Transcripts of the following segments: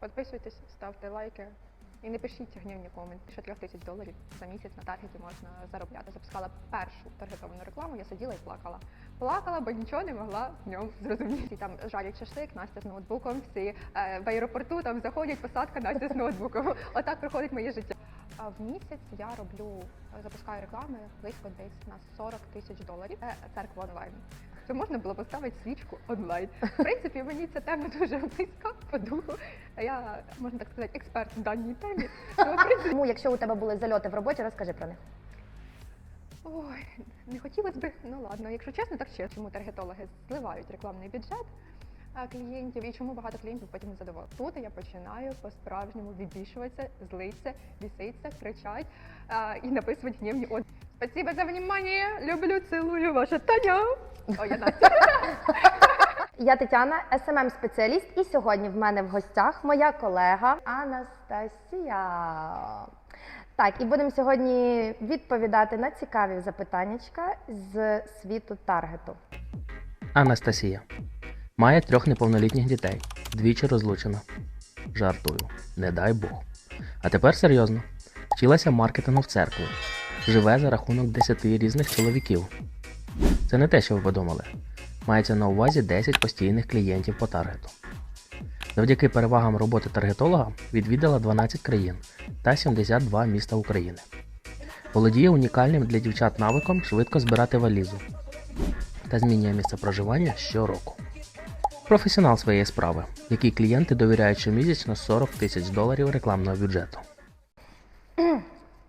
Підписуйтесь, ставте лайки. І не пишіть гнівні коменти. Що трьох тисяч доларів за місяць на таргеті можна заробляти. Запускала першу таргетовану рекламу, я сиділа і плакала. Плакала, бо нічого не могла в ньому зрозуміти. Там жарять шашлик, Настя з ноутбуком, всі е, в аеропорту там заходять, посадка Настя з ноутбуком. Отак проходить моє життя. В місяць я роблю, запускаю реклами близько десь на 40 тисяч доларів. Це церква онлайн. Це можна було поставити свічку онлайн. В принципі, мені ця тема дуже близька по духу. Я, можна так сказати, експерт в даній темі. Тому, принципі, якщо у тебе були зальоти в роботі, розкажи про них. Ой, не хотілося б, ну ладно, якщо чесно, так чесно. Чому таргетологи зливають рекламний бюджет клієнтів і чому багато клієнтів потім не задоволені. Тут я починаю по-справжньому відбішуватися, злитися, біситися, кричать і написувати гнівні от. Спасибо за внимание, люблю, цілую, ваша Таня. Ой, я Настя. Я Тетяна, smm спеціаліст і сьогодні в мене в гостях моя колега Анастасія. Так, і будемо сьогодні відповідати на цікаві запитаннячка з світу таргету. Анастасія. Має трьох неповнолітніх дітей, двічі розлучена. Жартую, не дай Бог. А тепер серйозно. Вчилася маркетингу в церкві. Живе за рахунок 10 різних чоловіків. Це не те, що ви подумали. Мається на увазі 10 постійних клієнтів по таргету. Завдяки перевагам роботи таргетолога відвідала 12 країн та 72 міста України. Володіє унікальним для дівчат навиком швидко збирати валізу та змінює місце проживання щороку. Професіонал своєї справи, який клієнти довіряють щомісячно 40 тисяч доларів рекламного бюджету.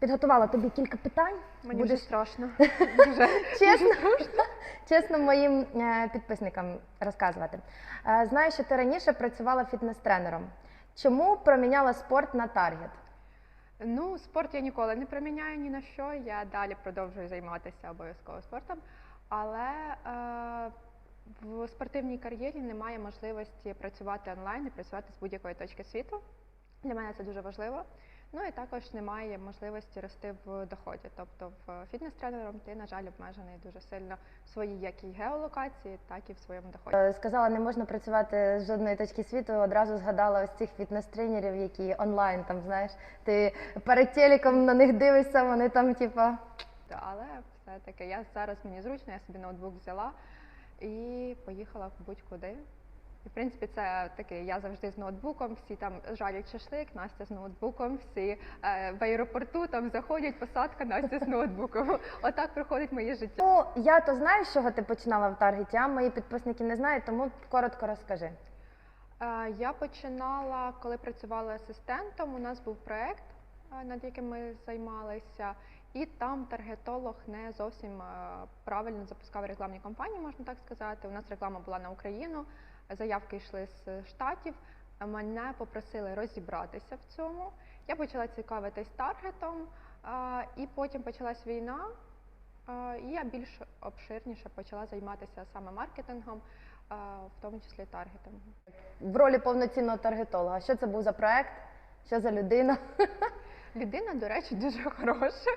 Підготувала тобі кілька питань. Мені Будеш вже страшно. Дуже. чесно, чесно моїм е, підписникам розказувати. Е, Знаю, що ти раніше працювала фітнес-тренером. Чому проміняла спорт на таргет? Ну, спорт я ніколи не приміняю ні на що. Я далі продовжую займатися обов'язково спортом. Але е, в спортивній кар'єрі немає можливості працювати онлайн і працювати з будь-якої точки світу. Для мене це дуже важливо. Ну і також немає можливості рости в доході. Тобто в фітнес-тренером ти, на жаль, обмежений дуже сильно в своїй як і геолокації, так і в своєму доході. Е, Сказала, не можна працювати з жодної точки світу. Одразу згадала ось цих фітнес-тренерів, які онлайн там знаєш. Ти перед телеком на них дивишся, вони там, типа. Але все-таки я зараз мені зручно, я собі ноутбук взяла і поїхала будь-куди. І, в принципі, це таке, я завжди з ноутбуком, всі там жарять шашлик, Настя з ноутбуком, всі е, в аеропорту там заходять, посадка, Настя з ноутбуком. Отак проходить моє життя. Ну, я то знаю, з чого ти починала в таргеті, а мої підписники не знають, тому коротко розкажи. Е, Я починала, коли працювала асистентом. У нас був проект, е, над яким ми займалися, і там таргетолог не зовсім е, правильно запускав рекламні кампанії, можна так сказати. У нас реклама була на Україну, заявки йшли з штатів. Е, Мене попросили розібратися в цьому. Я почала цікавитись таргетом, е, і потім почалась війна. е, І я більш обширніше почала займатися саме маркетингом, е, в тому числі таргетингом. В ролі повноцінного таргетолога. Що це був за проект? Що за людина? Людина, до речі, дуже хороша.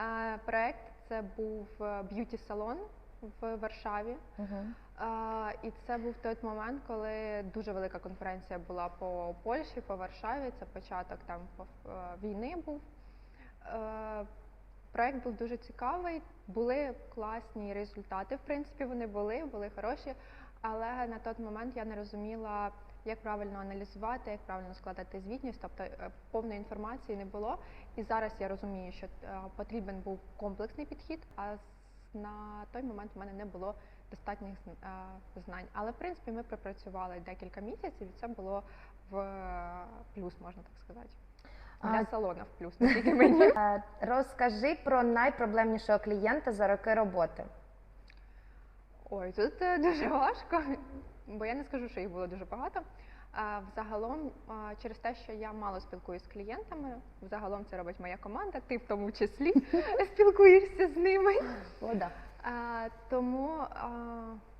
Е, Проект це був б'юті-салон в Варшаві. Е, І це був той момент, коли дуже велика конференція була по Польщі, по Варшаві. Це початок там по- е, війни був. Е, Проект був дуже цікавий, були класні результати. В принципі, вони були, були хороші. Але на той момент я не розуміла, як правильно аналізувати, як правильно складати звітність, тобто е, повної інформації не було. І зараз я розумію, що потрібен був комплексний підхід, а на той момент в мене не було достатніх знань. Але в принципі ми пропрацювали декілька місяців, і це було в плюс, можна так сказати. Для А- салона в плюс, не тільки мені. Е, Розкажи про найпроблемнішого клієнта за роки роботи. Ой, тут е, дуже важко, бо я не скажу, що їх було дуже багато. Взагалом, через те, що я мало спілкуюся з клієнтами, взагалом це робить моя команда, ти в тому числі спілкуєшся з ними. Вода. А, Тому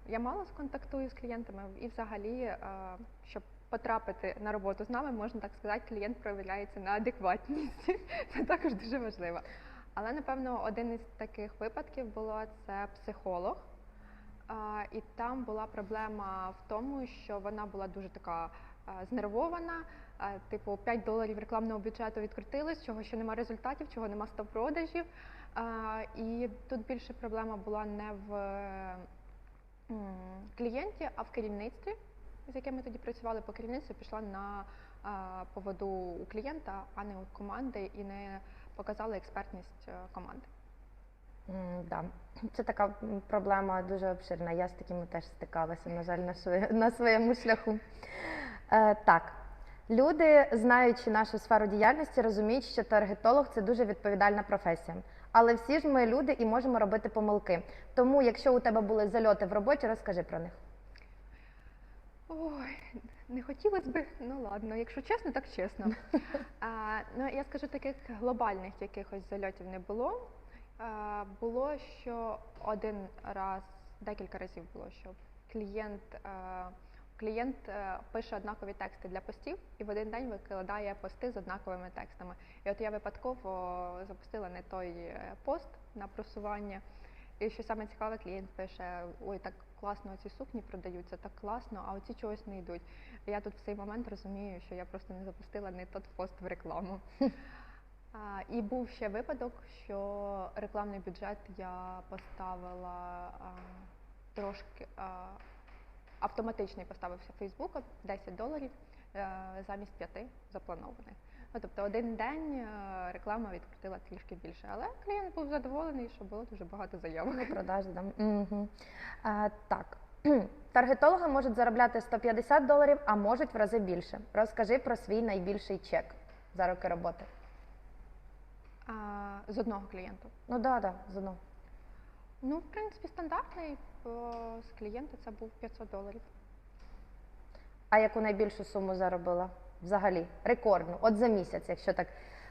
я мало контактую з клієнтами і взагалі, щоб потрапити на роботу з нами, можна так сказати, клієнт проявляється на адекватність. Це також дуже важливо. Але напевно один із таких випадків було це психолог. І там була проблема в тому, що вона була дуже така е, знервована. Е, Типу, 5 доларів рекламного бюджету відкрутилось, чого ще нема результатів, чого нема стоп-продажів. Е, І тут більше проблема була не в клієнті, а в керівництві, з яким ми тоді працювали по керівництву, пішла на е, поводу у клієнта, а не у команди, і не показала експертність команди. М, Да. Це така проблема дуже обширна. Я з такими теж стикалася, на жаль, на, своє, на своєму шляху. Е, так, люди, знаючи нашу сферу діяльності, розуміють, що таргетолог це дуже відповідальна професія. Але всі ж ми люди і можемо робити помилки. Тому, якщо у тебе були зальоти в роботі, розкажи про них. Ой, не хотілося б, ну ладно, якщо чесно, так чесно. А, ну, я скажу, таких глобальних якихось зальотів не було. А, було, що один раз, декілька разів було, що клієнт, е, клієнт е, пише однакові тексти для постів і в один день викладає пости з однаковими текстами. І от я випадково запустила не той е, пост на просування. І що саме цікаве, клієнт пише: ой, так класно ці сукні продаються, так класно, а оці чогось не йдуть. І я тут в цей момент розумію, що я просто не запустила не тот пост в рекламу. І був ще випадок, що рекламний бюджет я поставила трошки а, автоматичний поставився Фейсбука 10 доларів е, замість 5 запланованих. Ну, тобто один день е, реклама відкрутила трішки більше, але клієнт був задоволений, що було дуже багато заявок. Продаж, да. Угу. А, так. Таргетологи можуть заробляти 150 доларів, а можуть в рази більше. Розкажи про свій найбільший чек за роки роботи. А, з одного клієнту. Ну да, да, з одного. Ну, в принципі, стандартний о, з клієнта це був 500 доларів. А яку найбільшу суму заробила? Взагалі, рекордну, от за місяць, якщо так,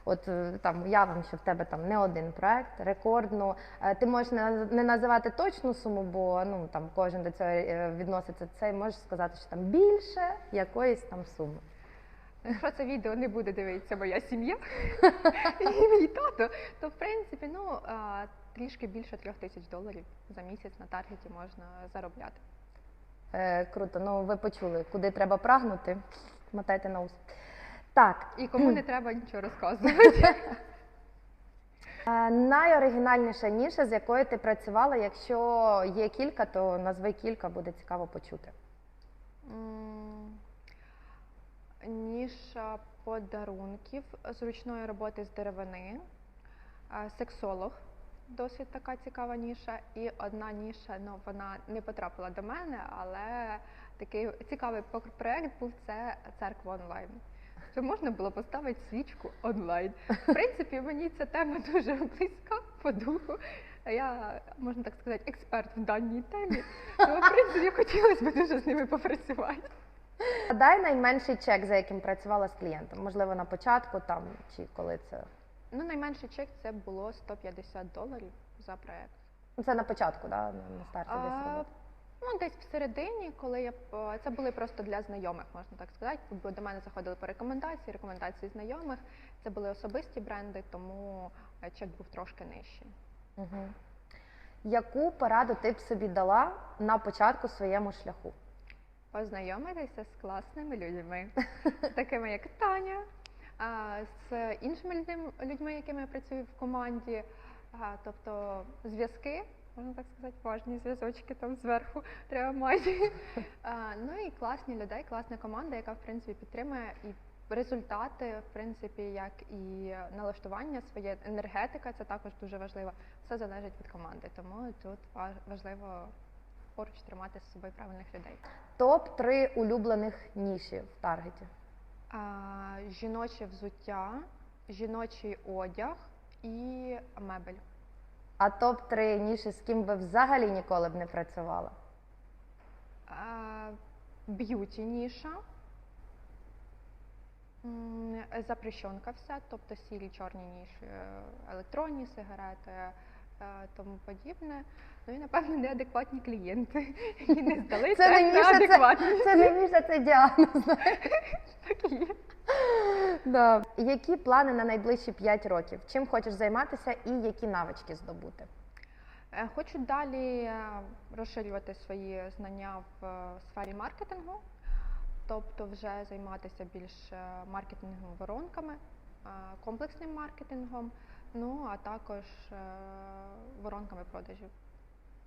от е, там уявимо, що в тебе там не один проект, рекордну. Е, Ти можеш не, не називати точну суму, бо ну там кожен до цього е, відноситься. Це можеш сказати, що там більше якоїсь там суми. Якщо це відео не буде дивитися моя сім'я і мій тато, то в принципі ну трішки більше трьох тисяч доларів за місяць на таргеті можна заробляти. Е, круто, ну ви почули, куди треба прагнути. Мотайте на ус. Так, І кому не треба нічого розказувати. е, найоригінальніша ніша, з якою ти працювала, якщо є кілька, то назви кілька, буде цікаво почути. Ніша подарунків зручної роботи з деревини, сексолог. Досить така цікава ніша. І одна ніша, ну вона не потрапила до мене, але такий цікавий проект був це церква онлайн. Що можна було поставити свічку онлайн. В принципі, мені ця тема дуже близька по духу. Я, можна так сказати, експерт в даній темі. Тому, в принципі, хотілося б дуже з ними попрацювати. Дай найменший чек, за яким працювала з клієнтом. Можливо, на початку там чи коли це. Ну, найменший чек це було 150 доларів за проект. Це на початку, да? на старті десь А, роботи. ну, десь всередині, коли я п- це були просто для знайомих, можна так сказати. Бо до мене заходили по рекомендації, рекомендації знайомих. Це були особисті бренди, тому е, чек був трошки нижчий. Угу. Яку пораду ти б собі дала на початку своєму шляху? Познайомитися з класними людьми, такими як Таня, з іншими людьми, якими я працюю в команді. Тобто зв'язки, можна так сказати, важні зв'язочки там зверху треба мати. Ну і класні людей, класна команда, яка в принципі підтримує і результати, в принципі, як і налаштування своє, енергетика це також дуже важливо. Все залежить від команди. Тому тут ва- важливо поруч тримати з собою правильних людей. Топ 3 улюблених ніші в таргеті. А, жіноче взуття, жіночий одяг і мебель. А топ 3 ніші, з ким би взагалі ніколи б не працювала. А, б'юті ніша. Запрещенка вся, тобто сірі чорні ніші, е, електронні сигарети, тому подібне. Ну і напевно неадекватні клієнти, які не здалися Це не це, це ніша, це діагноз. Так і є. Да. Які плани на найближчі 5 років? Чим хочеш займатися і які навички здобути? Е, Хочу далі е, розширювати свої знання в е, сфері маркетингу. тобто вже займатися більш маркетинговими воронками, комплексним маркетингом, ну а також е, воронками продажів.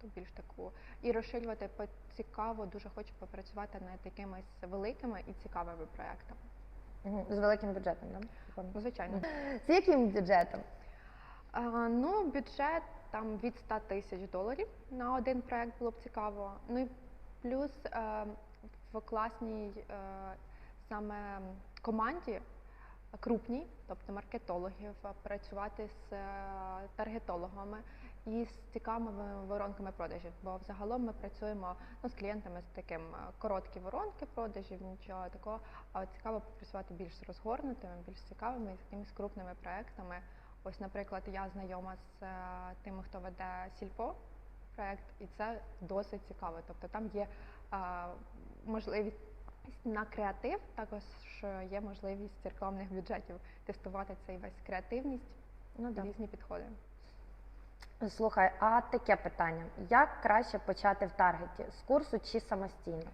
То більш таку і розширювати цікаво, дуже хочу попрацювати над якимись великими і цікавими проектами. З великим бюджетом, да? Ну, звичайно. З яким бюджетом? А, ну, бюджет там від 100 тисяч доларів на один проект було б цікаво. Ну і плюс е, в класній е, саме команді крупній, тобто маркетологів, працювати з е, таргетологами і з цікавими воронками продажів. Бо взагалом ми працюємо ну, з клієнтами з таким е, короткі воронки продажів, нічого такого. А цікаво попрацювати більш розгорнутими, більш цікавими і з якимись крупними проектами. Ось, наприклад, я знайома з е, тими, хто веде сільпо проект, і це досить цікаво. Тобто там є можливість на креатив, також є можливість рекламних бюджетів тестувати цей весь креативність Ну, да. різні підходи. Слухай, а таке питання: як краще почати в таргеті? З курсу чи самостійно?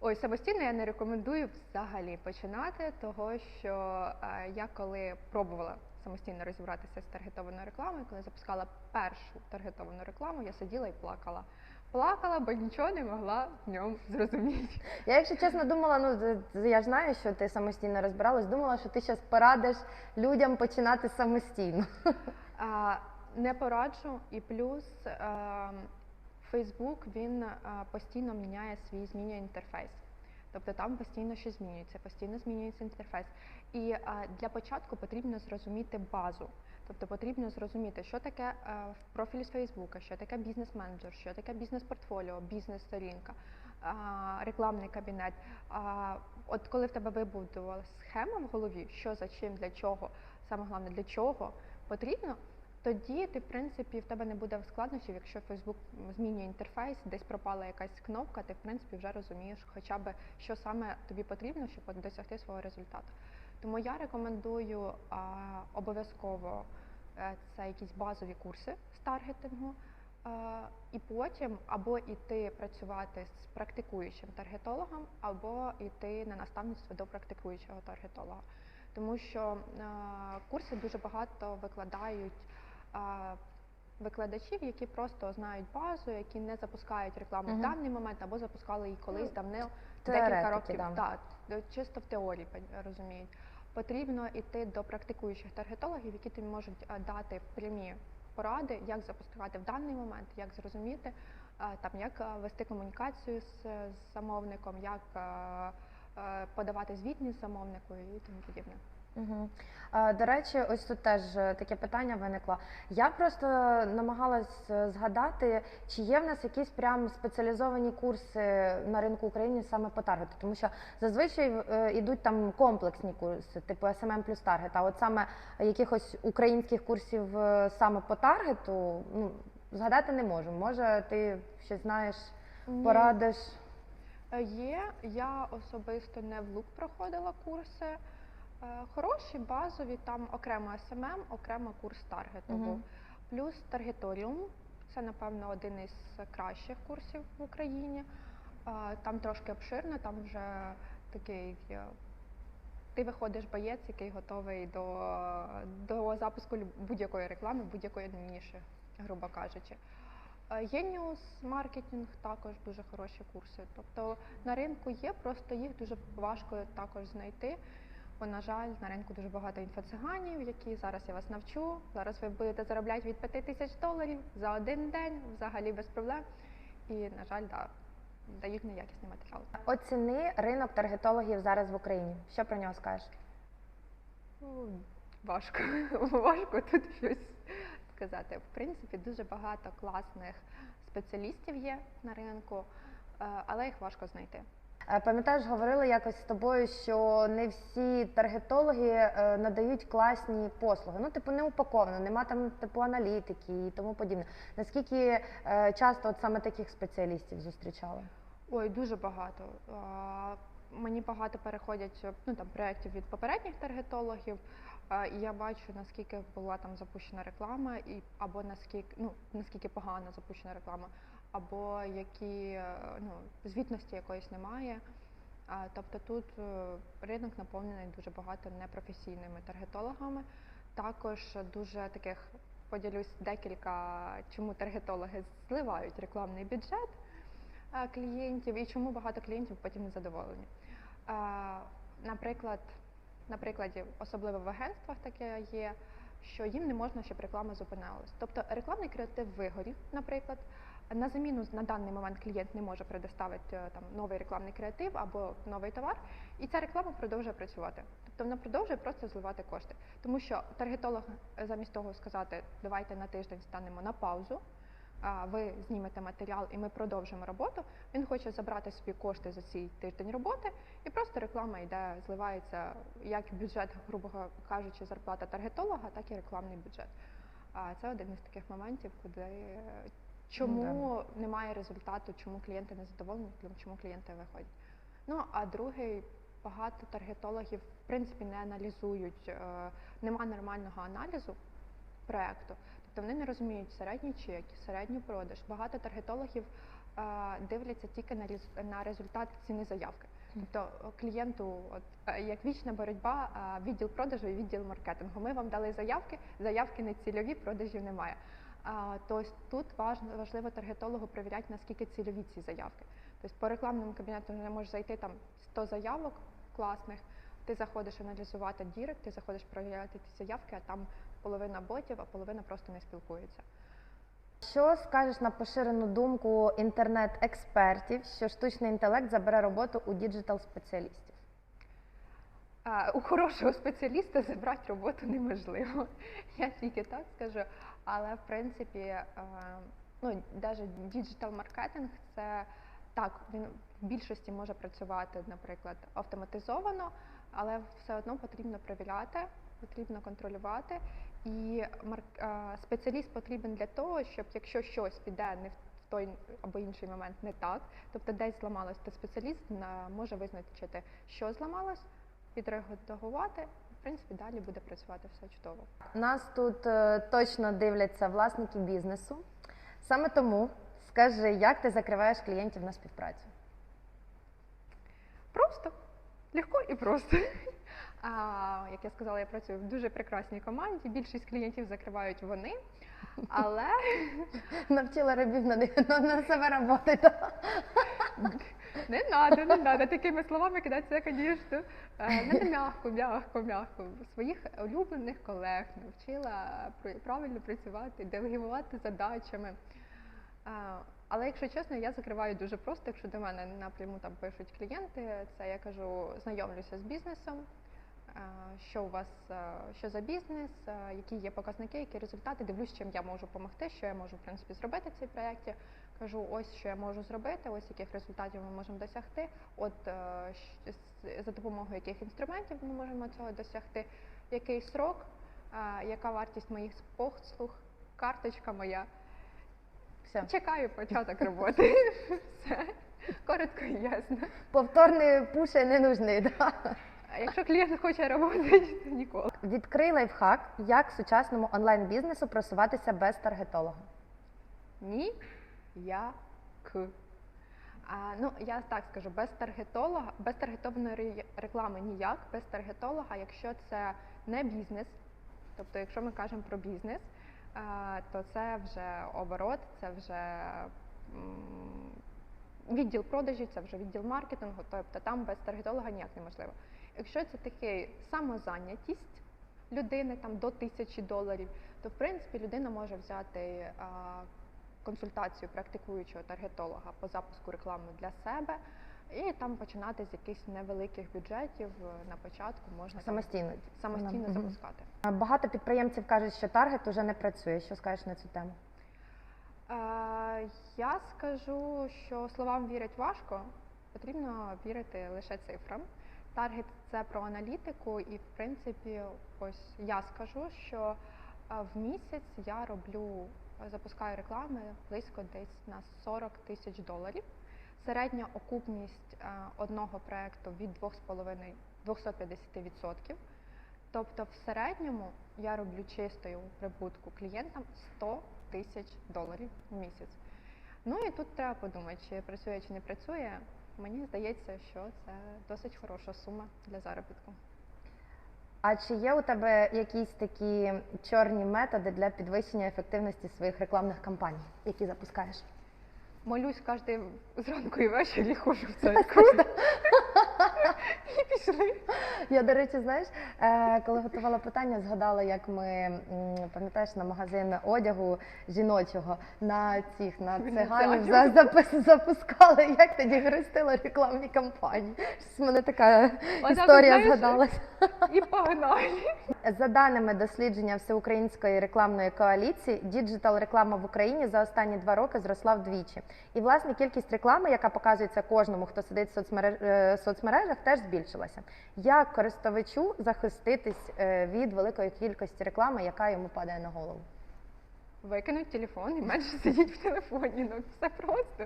Ой, самостійно я не рекомендую взагалі починати, того що е, я коли пробувала самостійно розібратися з таргетованою рекламою, коли запускала першу таргетовану рекламу, я сиділа і плакала. Плакала, бо нічого не могла в ньому зрозуміти. Я, якщо чесно, думала, ну я ж знаю, що ти самостійно розбиралась, думала, що ти зараз порадиш людям починати самостійно. А, не пораджу, і плюс Фейсбук він а, постійно міняє свій змінює інтерфейс. Тобто там постійно щось змінюється, постійно змінюється інтерфейс. І е, для початку потрібно зрозуміти базу. Тобто потрібно зрозуміти, що таке е, профіль з Фейсбука, що таке бізнес-менеджер, що таке бізнес-портфоліо, бізнес-сторінка, а, рекламний кабінет. А, От коли в тебе вибудувалася схема в голові, що за чим, для чого, саме головне для чого потрібно, тоді ти, в принципі, в тебе не буде складнощів, якщо Facebook змінює інтерфейс, десь пропала якась кнопка, ти в принципі вже розумієш, хоча б що саме тобі потрібно, щоб досягти свого результату. Тому я рекомендую обов'язково е, це якісь базові курси з таргетингу, е, і потім або йти працювати з практикуючим таргетологом, або йти на наставництво до практикуючого таргетолога. Тому що е, курси дуже багато викладають викладачів, які просто знають базу, які не запускають рекламу Мгм. в даний момент або запускали її колись давно, декілька років. да. Так, чисто в теорії розуміють. Потрібно йти до практикуючих таргетологів, які тобі можуть дати прямі поради, як запускати в даний момент, як зрозуміти, там як вести комунікацію з, замовником, як подавати звітність замовнику і тому подібне. Угу. До речі, ось тут теж е, таке питання виникло. Я просто намагалась е, згадати, чи є в нас якісь прям спеціалізовані курси на ринку України саме по таргету, тому що зазвичай е, йдуть там комплексні курси, типу SMM плюс таргет. А от саме якихось українських курсів е, саме по таргету, ну згадати не можу. Може, ти щось знаєш, порадиш? Е, Є, я особисто не в лук проходила курси. Е, Хороші, базові, там окремо SMM, окремо курс таргету. був. Плюс таргеторіум. Це, напевно, один із кращих курсів в Україні. Е, Там трошки обширно, там вже такий. е, Ти виходиш боєць, який готовий до, до запуску будь-якої реклами, будь-якої ніші, грубо кажучи. Є маркетинг, також дуже хороші курси. Тобто на ринку є, просто їх дуже важко також знайти. Бо, на жаль, на ринку дуже багато інфоциганів, які зараз я вас навчу. Зараз ви будете заробляти від 5 тисяч доларів за один день, взагалі без проблем. І, на жаль, да, дають неякісний матеріал. Оціни ринок таргетологів зараз в Україні. Що про нього скажеш? Ну, важко, важко тут щось сказати. В принципі, дуже багато класних спеціалістів є на ринку, е, але їх важко знайти. Е, Пам'ятаєш, говорили якось з тобою, що не всі таргетологи е, надають класні послуги. Ну, типу, не упаковано, нема там типу аналітики і тому подібне. Наскільки е, часто от саме таких спеціалістів зустрічали? Ой, дуже багато. Мені багато переходять ну, там, проєктів від попередніх таргетологів, і я бачу, наскільки була там запущена реклама, і, або наскільки, ну, наскільки погано запущена реклама, або які е, ну, звітності якоїсь немає. Тобто тут е, ринок наповнений дуже багато непрофесійними таргетологами. Також дуже таких поділюсь декілька, чому таргетологи зливають рекламний бюджет е, клієнтів і чому багато клієнтів потім не задоволені. Наприклад, на прикладі, особливо в агентствах таке є, що їм не можна, щоб реклама зупинялась. Тобто рекламний креатив вигорів, наприклад, на заміну на даний момент клієнт не може предоставити е, там новий рекламний креатив або новий товар, і ця реклама продовжує працювати. Тобто вона продовжує просто зливати кошти. Тому що таргетолог е, замість того сказати, давайте на тиждень станемо на паузу. Ви знімете матеріал і ми продовжимо роботу. Він хоче забрати собі кошти за цей тиждень роботи, і просто реклама йде, зливається як бюджет, грубо кажучи, зарплата таргетолога, так і рекламний бюджет. А це один із таких моментів, куди е, чому немає результату, чому клієнти не задоволені, чому клієнти виходять. Ну а другий багато таргетологів в принципі не аналізують, е, нема нормального аналізу проекту. Тобто вони не розуміють середній чек, середній продаж. Багато таргетологів е, дивляться тільки на на результат ціни заявки. Тобто е, клієнту, от е, як вічна боротьба, е, відділ продажу і відділ маркетингу. Ми вам дали заявки, заявки не цільові, продажів немає. Тобто тут важливо таргетологу перевіряти, наскільки цільові ці заявки. Тобто по рекламному кабінету не можеш зайти там 100 заявок класних. Ти заходиш аналізувати дірект, ти заходиш перевіряти ці заявки, а там половина ботів, а половина просто не спілкується. Що скажеш на поширену думку інтернет-експертів, що штучний інтелект забере роботу у діджитал-спеціалістів? У хорошого спеціаліста забрати роботу неможливо. Я тільки так скажу. Але в принципі, е, ну навіть діджитал-маркетинг це так, він в більшості може працювати, наприклад, автоматизовано, але все одно потрібно перевіряти, потрібно контролювати. І е, спеціаліст потрібен для того, щоб якщо щось піде не в той або інший момент не так, тобто десь зламалось, то спеціаліст може визначити, що зламалось, відреагувати. В принципі, далі буде працювати все чудово. Нас тут е, точно дивляться власники бізнесу. Саме тому скажи, як ти закриваєш клієнтів на співпрацю? Просто, легко і просто. А, як я сказала, я працюю в дуже прекрасній команді. Більшість клієнтів закривають вони, але Навчила рабів на, на, на себе роботи. Не надо, не надо. такими словами кидатися, звісно. Е, Не м'яко, м'яко, м'яко. Своїх улюблених колег навчила пр- правильно працювати, делегувати задачами. Е, Але якщо чесно, я закриваю дуже просто. Якщо до мене напряму там пишуть клієнти, це я кажу, знайомлюся з бізнесом. Е, Що у вас, е, що за бізнес, е, які є показники, які результати, дивлюсь, чим я можу допомогти, що я можу в принципі зробити в цій проєкті. Кажу, ось що я можу зробити, ось яких результатів ми можемо досягти. От за допомогою яких інструментів ми можемо цього досягти, який срок, яка вартість моїх послуг, карточка моя. Все. Чекаю початок роботи. Все коротко і ясно. Повторний пуші не нужний. Да? А якщо клієнт хоче роботи, то ніколи. Відкрий лайфхак, як сучасному онлайн-бізнесу просуватися без таргетолога. Ні, я к. А, ну, я так скажу, без таргетолога, без таргетованої реклами ніяк, без таргетолога, якщо це не бізнес, тобто якщо ми кажемо про бізнес, а, то це вже оборот, це вже м, відділ продажів, це вже відділ маркетингу, тобто там без таргетолога ніяк неможливо. Якщо це такий самозайнятість людини там до тисячі доларів, то в принципі людина може взяти а, консультацію практикуючого таргетолога по запуску реклами для себе. І там починати з якихось невеликих бюджетів е, на початку можна там Самостійно. самостійно Мгм. запускати. Багато підприємців кажуть, що таргет уже не працює. Що скажеш на цю тему? Е, я скажу, що словам вірить важко, потрібно вірити лише цифрам. Таргет це про аналітику, і в принципі, ось я скажу, що е, в місяць я роблю, запускаю реклами близько десь на 40 тисяч доларів. Середня окупність е, одного проекту від 2,5 250%. Тобто в середньому я роблю чистою прибутку клієнтам 100 тисяч доларів в місяць. Ну і тут треба подумати, чи працює, чи не працює. Мені здається, що це досить хороша сума для заробітку. А чи є у тебе якісь такі чорні методи для підвищення ефективності своїх рекламних кампаній, які запускаєш? Молюсь кожен зранку і ввечері ходжу в церкву. І. Я, до речі, знаєш, е, коли готувала питання, згадала, як ми пам'ятаєш на магазин одягу жіночого на цих на циганів запускали, як тоді хрестила рекламні кампанії. Щось мене така історія згадалася згадалась. І погнали. За даними дослідження Всеукраїнської рекламної коаліції, діджитал реклама в Україні за останні два роки зросла вдвічі. І власне кількість реклами, яка показується кожному, хто сидить в е, соцмережах, теж збільшилася. Як користувачу захиститись е, від великої кількості реклами, яка йому падає на голову? Викинуть телефон і менше сидіть в телефоні. Ну все просто.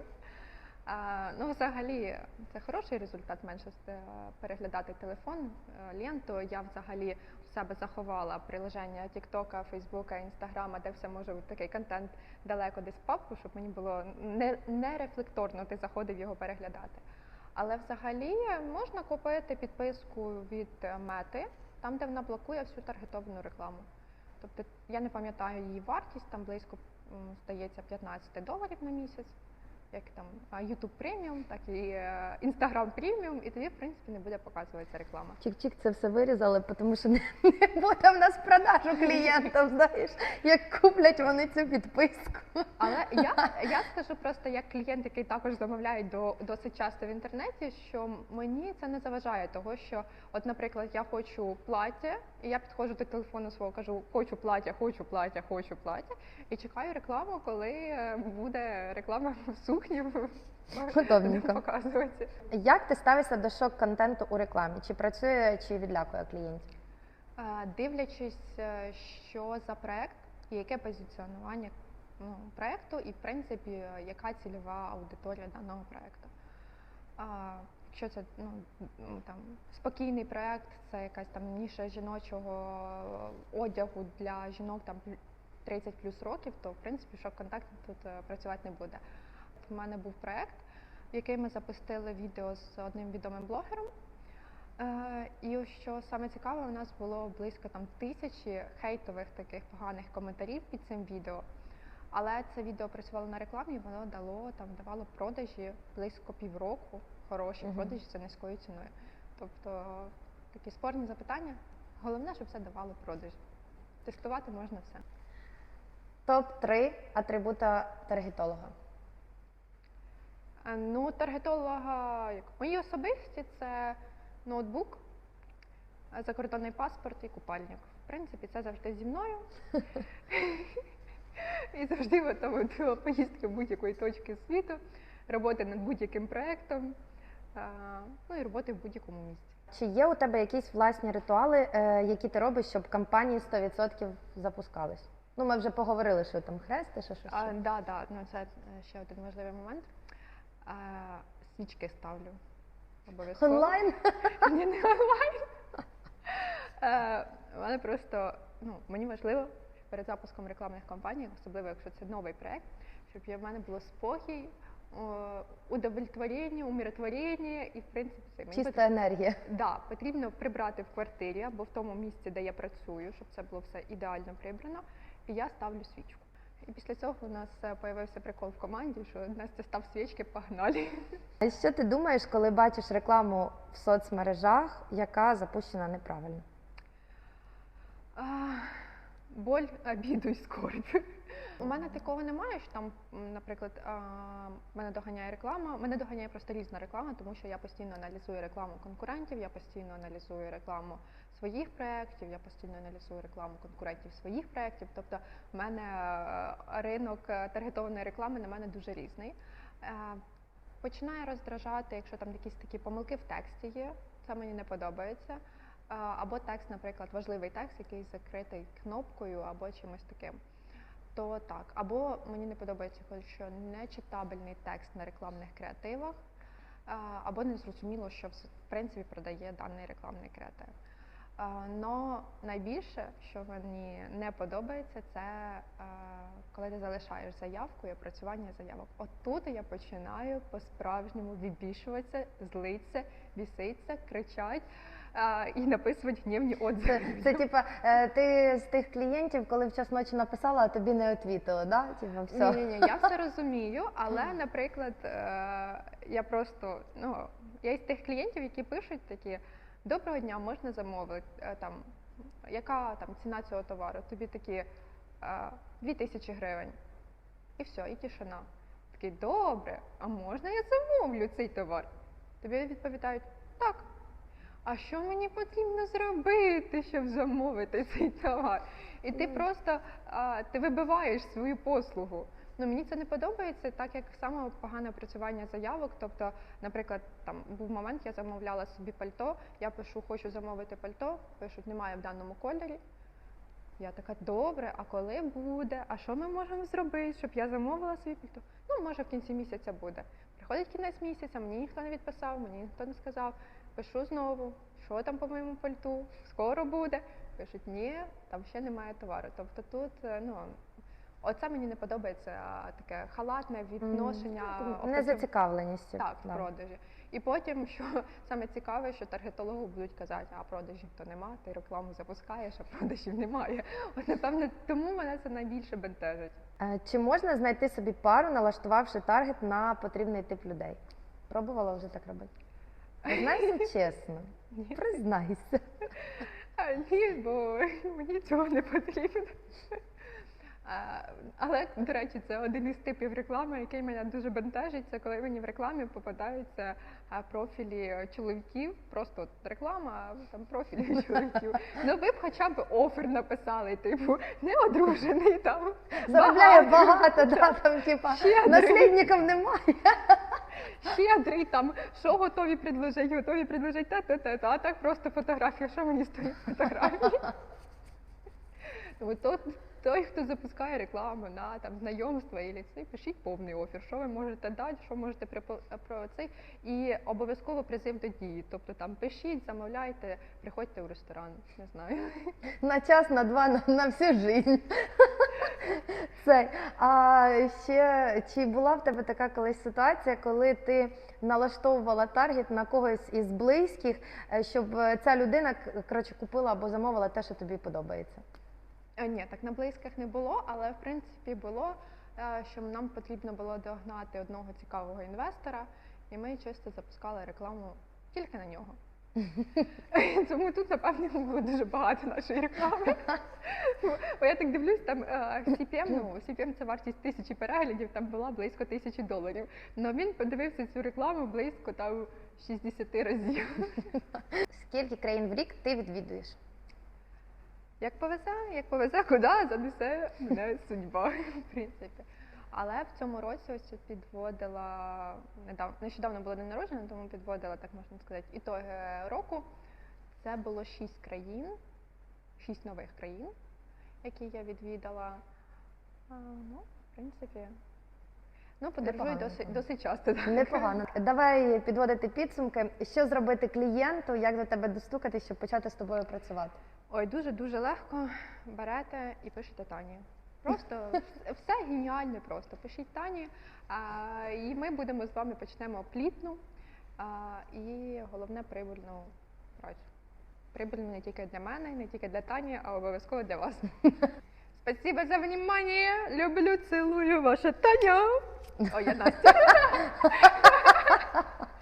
Ну, взагалі, це хороший результат менше е, переглядати телефон, е, ленту. Я взагалі в себе заховала приложення Тіктока, Фейсбука, Інстаграма, де все може бути такий контент далеко десь в папку, щоб мені було не, не рефлекторно, ти заходив його переглядати. Але взагалі можна купити підписку від е, мети, там, де вона блокує всю таргетовану рекламу. Тобто я не пам'ятаю її вартість, там близько здається 15 доларів на місяць, як там YouTube преміум, так і е, Instagram преміум, і тобі, в принципі, не буде показуватися реклама. Чик-чик, це все вирізали, тому що не, не буде в нас продажу клієнтів. Знаєш, як куплять вони цю підписку. Але я, я скажу просто як клієнт, який також замовляє до досить часто в інтернеті, що мені це не заважає, того що, от, наприклад, я хочу плаття, і я підходжу до телефону свого, кажу, хочу плаття, хочу плаття, хочу плаття, і чекаю рекламу, коли е, буде реклама в сукні Готовненько. показувати. Як ти ставишся до шок-контенту у рекламі? Чи працює, чи відлякує клієнтів? Е, Дивлячись, е, що за проект і яке позиціонування ну, проекту, і в принципі, е, яка цільова аудиторія даного проекту. А, Якщо це ну, м, там спокійний проект, це якась там ніша жіночого одягу для жінок там 30 плюс років, то в принципі шок-контакт тут е, працювати не буде. У мене був проект, в який ми запустили відео з одним відомим блогером. Е, і що саме цікаве, у нас було близько там тисячі хейтових таких поганих коментарів під цим відео. Але це відео працювало на рекламі, воно дало там давало продажі близько півроку. Хороші продажі за низькою ціною. Тобто такі спорні запитання. Головне, щоб це давало продажі. Тестувати можна все. Топ 3 атрибута таргетолога. Е, Ну, таргетолога, як мої особисті, це ноутбук, е, закордонний паспорт і купальник. В принципі, це завжди зі мною. І завжди готова поїздки будь-якої точки світу, роботи над будь-яким проєктом, е, ну і роботи в будь-якому місці. Чи є у тебе якісь власні ритуали, які ти робиш, щоб кампанії 100% запускались? Ну, ми вже поговорили, що там хрестиш, що А, ще. да, да, ну це ще один важливий момент. Свічки ставлю. Обов'язково. Онлайн? Ні, не онлайн. Е, У мене просто ну, мені важливо перед запуском рекламних кампаній, особливо якщо це новий проект, щоб в мене було спокій, удовлетворення, умиротворення і в принципі це мені Чиста енергія. Да, потрібно прибрати в квартирі або в тому місці, де я працюю, щоб це було все ідеально прибрано. І я ставлю свічку. І після цього у нас е, появився прикол в команді, що Настя став свічки, погнали. А що ти думаєш, коли бачиш рекламу в соцмережах, яка запущена неправильно? А, Боль, обіду і скорбь. У мене такого немає, що там, наприклад, а, мене доганяє реклама. Мене доганяє просто різна реклама, тому що я постійно аналізую рекламу конкурентів, я постійно аналізую рекламу своїх проєктів, я постійно аналізую рекламу конкурентів своїх проєктів. Тобто, в мене е, ринок е, таргетованої реклами на мене дуже різний. Е, Починає роздражати, якщо там якісь такі помилки в тексті є, це мені не подобається. Або текст, наприклад, важливий текст, який закритий кнопкою або чимось таким. То так. Або мені не подобається, що нечитабельний текст на рекламних креативах, або незрозуміло, що в принципі продає даний рекламний креатив. Но найбільше, що мені не подобається, це коли ти залишаєш заявку і опрацювання заявок. От тут я починаю по-справжньому відбільшуватися, злитися, біситися, кричать і написувати гнівні Це, отзиви. це типа е, ти з тих клієнтів, коли час ночі написала, а тобі не відвітили, да? Типа, все. Ні, ні, ні, я все розумію, але, наприклад, е, я просто ну я із тих клієнтів, які пишуть такі доброго дня, можна замовити е, там, яка там ціна цього товару? Тобі такі е, дві тисячі гривень. І все, і тишина. Такий, добре, а можна я замовлю цей товар? Тобі відповідають так. А що мені потрібно зробити, щоб замовити цей товар? І ти просто а, ти вибиваєш свою послугу. Ну мені це не подобається, так як саме погане опрацювання заявок. Тобто, наприклад, там був момент, я замовляла собі пальто, я пишу, хочу замовити пальто, пишуть, немає в даному кольорі. Я така, добре, а коли буде? А що ми можемо зробити, щоб я замовила собі пальто? Ну, може, в кінці місяця буде. Приходить кінець місяця, мені ніхто не відписав, мені ніхто не сказав. Пишу знову, що там по моєму пальту, скоро буде. Пишуть, ні, там ще немає товару. Тобто тут, е, ну, оце мені не подобається таке халатне відношення. Не опрацю- зацікавленістю. так, в да. продажі. І потім, що саме цікаве, що таргетологи будуть казати, а продажів то нема, ти рекламу запускаєш, а продажів немає. От напевно, тому мене це найбільше бентежить. Е, Чи можна знайти собі пару, налаштувавши таргет на потрібний тип людей? Пробувала вже так робити? Признайся чесно. Признайся. А, ні, бо мені цього не потрібно. Але, до речі, це один із типів реклами, який мене дуже бентежить. Це коли мені в рекламі попадаються профілі чоловіків, просто от реклама, там профілі чоловіків. Ну ви б хоча б офер написали, типу, не одружений там. Заробляє багато, да, там, типа, наслідників немає. щедрий, там, що готові предложити, готові предложити те, те, те, те, а так просто фотографія, що мені з тої фотографії? той, хто запускає рекламу на там знайомства і цей, пишіть повний офір, що ви можете дати, що можете про цей, і обов'язково призив до дії. Тобто там пишіть, замовляйте, приходьте в ресторан, не знаю. На час, на два, на, на всю жизнь. Це. А ще чи була в тебе така колись ситуація, коли ти налаштовувала таргет на когось із близьких, е, щоб е, ця людина коротше, купила або замовила те, що тобі подобається? Е, Ні, так на близьких не було, але в принципі було, е, що нам потрібно було догнати одного цікавого інвестора, і ми чисто запускали рекламу тільки на нього. Тому тут, напевно, було дуже багато нашої реклами. Бо я так дивлюсь, там е, CPM, ну, CPM це вартість тисячі переглядів, там була близько тисячі доларів. Но він подивився цю рекламу близько там 60 разів. Скільки країн в рік ти відвідуєш? Як повезе, як повезе, куди занесе мене судьба, в принципі. Але в цьому році ось підводила недавно, нещодавно було день народження, тому підводила, так можна сказати, ітоги року. Це було шість країн, шість нових країн, які я відвідала. А, ну, в принципі, ну, подорожую досить, досить часто. так. Непогано. Давай підводити підсумки. Що зробити клієнту, як до тебе достукати, щоб почати з тобою працювати? Ой, дуже дуже легко берете і пишете Тані. Просто все геніальне просто. Пишіть Тані, а, і ми будемо з вами почнемо плітну а, і головне прибильну працю. Прибильну не тільки для мене, не тільки для Тані, а обов'язково для вас. Спасибо за внимание. Люблю, цілую ваша Таня. Ой, я Настя.